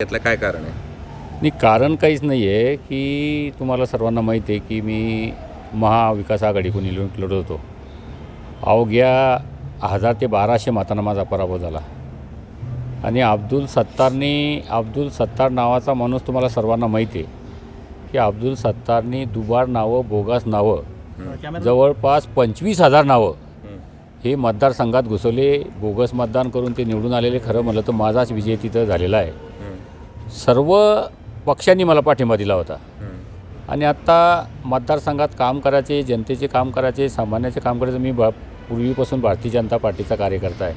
यातलं काय कारण आहे? नाही कारण काहीच नाही आहे की तुम्हाला सर्वांना माहीत आहे की मी महाविकास आघाडीकडून निवडणूक लढत होतो. अवघ्या हजार ते बाराशे मतांना माझा पराभव झाला. आणि अब्दुल सत्तारनी अब्दुल सत्तार नावाचा माणूस तुम्हाला सर्वांना माहिती आहे की अब्दुल सत्तारनी दुबार नावं बोगस नावं जवळपास पंचवीस हजार नावं हे मतदारसंघात घुसवले. बोगस मतदान करून ते निवडून आलेले. खरं म्हणलं तर माझाच विजय तिथं झालेला आहे. सर्व पक्षांनी मला पाठिंबा दिला होता. आणि आत्ता मतदारसंघात काम करायचे जनतेचे काम करायचे सामान्याचे काम करायचं मी बा पूर्वीपासून भारतीय जनता पार्टीचा कार्यकर्ता आहे.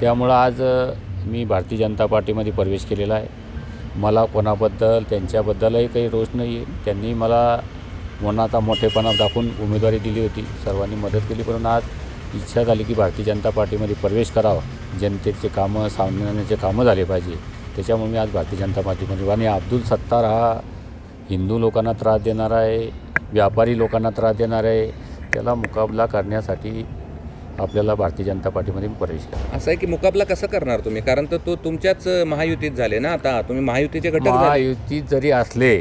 त्यामुळं आज मी भारतीय जनता पार्टीमध्ये प्रवेश केलेला आहे. मला कोणाबद्दल त्यांच्याबद्दलही काही रोष नाही आहे. त्यांनी मला मनाचा मोठेपणा दाखवून उमेदवारी दिली होती. सर्वांनी मदत केली पण आज इच्छा झाली की भारतीय जनता पार्टीमध्ये प्रवेश करावा. जनतेचे कामं सामान्याचे कामं झाले पाहिजे. त्याच्यामुळे मी आज भारतीय जनता पार्टीमध्ये आणि अब्दुल सत्तार हा हिंदू लोकांना त्रास देणारा आहे व्यापारी लोकांना त्रास देणार आहे. त्याला मुकाबला करण्यासाठी आपल्याला भारतीय जनता पार्टीमध्ये प्रवेश करा असं आहे की मुकाबला कसं करणार तुम्ही? कारण तर तो तुमच्याच महायुतीत झाले ना आता. तुम्ही महायुतीचे घटक महायुतीत जरी असले.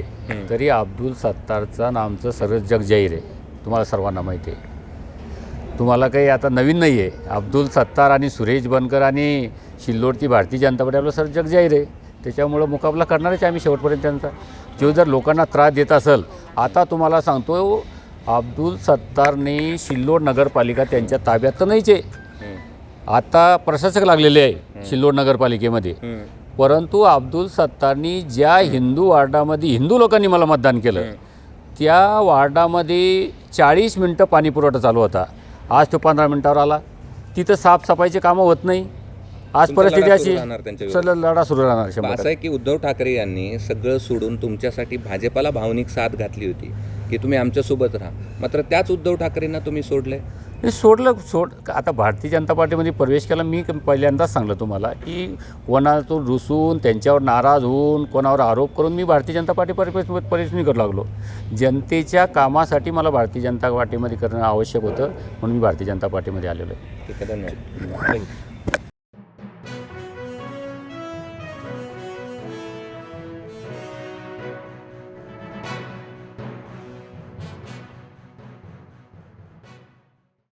तरी अब्दुल सत्तारचं नामचं सर्व जग जाहीर आहे. तुम्हाला सर्वांना माहिती आहे. तुम्हाला काही आता नवीन नाही आहे. अब्दुल सत्तार आणि सुरेश बनकर आणि शिल्लोडची भारतीय जनता पार्टी आपलं सर्व जग जाहीर आहे. त्याच्यामुळं मुकाबला करणारच आहे आम्ही शेवटपर्यंत त्यांचा. जो जर लोकांना त्रास देत असेल आता तुम्हाला सांगतो अब्दुल सत्तारने शिल्लोड नगरपालिका त्यांच्या ताब्यात तर नाहीच आहे. आता प्रशासक लागलेले आहे शिल्लोड नगरपालिकेमध्ये. परंतु अब्दुल सत्तारनी ज्या हिंदू वार्डामध्ये हिंदू लोकांनी मला मतदान केलं त्या वार्डामध्ये चाळीस मिनटं पाणी पुरवठा चालू होता. आज तो पंधरा मिनटावर आला. तिथं साफसफाईचे कामं होत नाही. आज तुमचा परिस्थिती लढा अशी राहणार लढा सुरू राहणार शंभर असं आहे की उद्धव ठाकरे यांनी सगळं सोडून तुमच्यासाठी भाजपाला भावनिक साथ घातली होती की तुम्ही आमच्यासोबत राहा. मात्र त्याच उद्धव ठाकरेंना तुम्ही सोडले. हे सोडलं सोड आता भारतीय जनता पार्टीमध्ये प्रवेश केला मी पहिल्यांदाच सांगलं तुम्हाला की कोणातून रुसून त्यांच्यावर नाराज होऊन कोणावर आरोप करून मी भारतीय जनता पार्टी प्रवेश प्रवेश नाही करू लागलो. जनतेच्या कामासाठी मला भारतीय जनता पार्टीमध्ये करणं आवश्यक होतं म्हणून मी भारतीय जनता पार्टीमध्ये आलेलो आहे. ठीक आहे धन्यवाद.